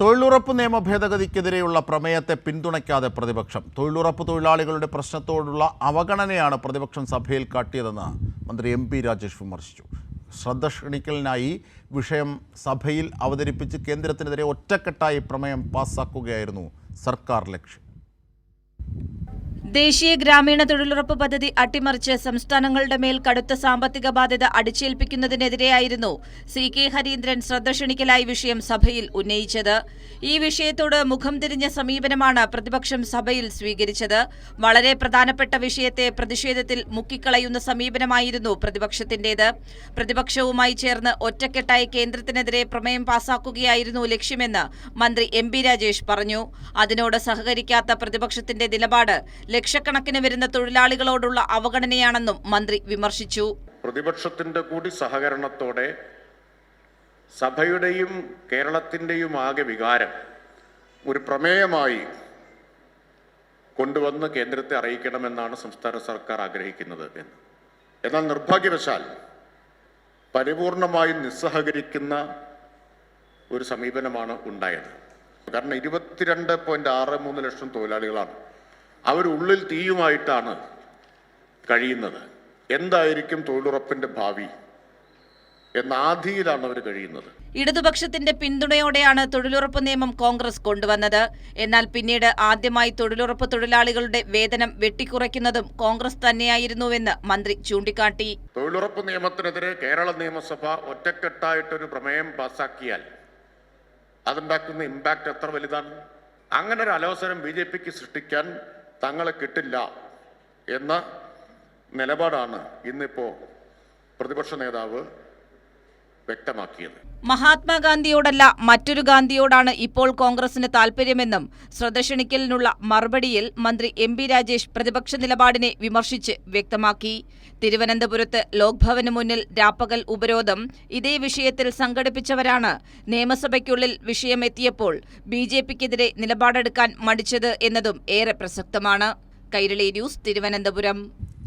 തൊഴിലുറപ്പ് നിയമ ഭേദഗതിക്കെതിരെയുള്ള പ്രമേയത്തെ പിന്തുണയ്ക്കാതെ പ്രതിപക്ഷം. തൊഴിലുറപ്പ് തൊഴിലാളികളുടെ പ്രശ്നത്തോടുള്ള അവഗണനയാണ് പ്രതിപക്ഷം സഭയിൽ കാട്ടിയതെന്ന് മന്ത്രി എം പി രാജേഷ് വിമർശിച്ചു. ശ്രദ്ധ ക്ഷണിക്കലിനായി വിഷയം സഭയിൽ അവതരിപ്പിച്ച് കേന്ദ്രത്തിനെതിരെ ഒറ്റക്കെട്ടായി പ്രമേയം പാസ്സാക്കുകയായിരുന്നു സർക്കാർ ലക്ഷ്യം. ദേശീയ ഗ്രാമീണ തൊഴിലുറപ്പ് പദ്ധതി അട്ടിമറിച്ച് സംസ്ഥാനങ്ങളുടെ മേൽ കടുത്ത സാമ്പത്തിക ബാധ്യത അടിച്ചേൽപ്പിക്കുന്നതിനെതിരെയായിരുന്നു സി കെ ഹരീന്ദ്രൻ ശ്രദ്ധ ക്ഷണിക്കലായി വിഷയം സഭയിൽ ഉന്നയിച്ചത്. ഈ വിഷയത്തോട് മുഖം തിരിഞ്ഞ സമീപനമാണ് പ്രതിപക്ഷം സഭയിൽ സ്വീകരിച്ചത്. വളരെ പ്രധാനപ്പെട്ട വിഷയത്തെ പ്രതിഷേധത്തിൽ മുക്കിക്കളയുന്ന സമീപനമായിരുന്നു പ്രതിപക്ഷത്തിന്റേത് പ്രതിപക്ഷവുമായി ചേർന്ന് ഒറ്റക്കെട്ടായി കേന്ദ്രത്തിനെതിരെ പ്രമേയം പാസാക്കുകയായിരുന്നു ലക്ഷ്യമെന്ന് മന്ത്രി എം രാജേഷ് പറഞ്ഞു. അതിനോട് സഹകരിക്കാത്ത പ്രതിപക്ഷത്തിന്റെ നിലപാട് ലക്ഷക്കണക്കിന് വരുന്ന തൊഴിലാളികളോടുള്ള അവഗണനയാണെന്നും മന്ത്രി വിമർശിച്ചു. പ്രതിപക്ഷത്തിന്റെ കൂടി സഹകരണത്തോടെ സഭയുടെയും കേരളത്തിന്റെയും ആകെ വികാരം ഒരു പ്രമേയമായി കൊണ്ടുവന്ന് കേന്ദ്രത്തെ അറിയിക്കണമെന്നാണ് സംസ്ഥാന സർക്കാർ ആഗ്രഹിക്കുന്നത് എന്ന്. എന്നാൽ നിർഭാഗ്യവശാൽ പരിപൂർണമായി നിസ്സഹകരിക്കുന്ന ഒരു സമീപനമാണ് ഉണ്ടായത്. കാരണം ഇരുപത്തിരണ്ട് പോയിന്റ് ആറ് മൂന്ന് ലക്ഷം തൊഴിലാളികളാണ് അവരുള്ളിൽ തീയുമായിട്ടാണ് കഴിയുന്നത്. എന്തായിരിക്കും തൊഴിലുറപ്പിന്റെ ഭാവി? എന്നാധിയിലാണ് അവർ കഴിയുന്നത്. ഇടതുപക്ഷത്തിന്റെ പിന്തുണയോടെയാണ് തൊഴിലുറപ്പ് നിയമം കോൺഗ്രസ് കൊണ്ടുവന്നത്. എന്നാൽ പിന്നീട് ആദ്യമായി തൊഴിലുറപ്പ് തൊഴിലാളികളുടെ വേതനം വെട്ടിക്കുറയ്ക്കുന്നതും കോൺഗ്രസ് തന്നെയായിരുന്നുവെന്ന് മന്ത്രി ചൂണ്ടിക്കാട്ടി. തൊഴിലുറപ്പ് നിയമത്തിനെതിരെ കേരള നിയമസഭ ഒറ്റക്കെട്ടായിട്ടൊരു പ്രമേയം പാസാക്കിയാൽ അതുണ്ടാക്കുന്ന ഇമ്പാക്റ്റ് എത്ര വലുതാണ്? അങ്ങനെ ഒരു അലോസരം ബി ജെ പിക്ക് സൃഷ്ടിക്കാൻ തങ്ങളെ കിട്ടില്ല എന്ന നിലപാടാണ് ഇന്നിപ്പോ പ്രതിപക്ഷ നേതാവ് വ്യക്തമാക്കിയത്. മഹാത്മാഗാന്ധിയോടല്ല മറ്റൊരു ഗാന്ധിയോടാണ് ഇപ്പോൾ കോൺഗ്രസിന് താൽപര്യമെന്നും ശ്രദ്ധ ക്ഷണിക്കലിനുള്ള മറുപടിയിൽ മന്ത്രി എം പി രാജേഷ് പ്രതിപക്ഷ നിലപാടിനെ വിമർശിച്ച് വ്യക്തമാക്കി. തിരുവനന്തപുരത്ത് ലോക്ഭവന് മുന്നിൽ രാപ്പകൽ ഉപരോധം ഇതേ വിഷയത്തിൽ സംഘടിപ്പിച്ചവരാണ് നിയമസഭയ്ക്കുള്ളിൽ വിഷയമെത്തിയപ്പോൾ ബി ജെ പിക്കെതിരെ നിലപാടെടുക്കാൻ മടിച്ചത് എന്നതും ഏറെ പ്രസക്തമാണ്. കൈരളി ന്യൂസ് തിരുവനന്തപുരം.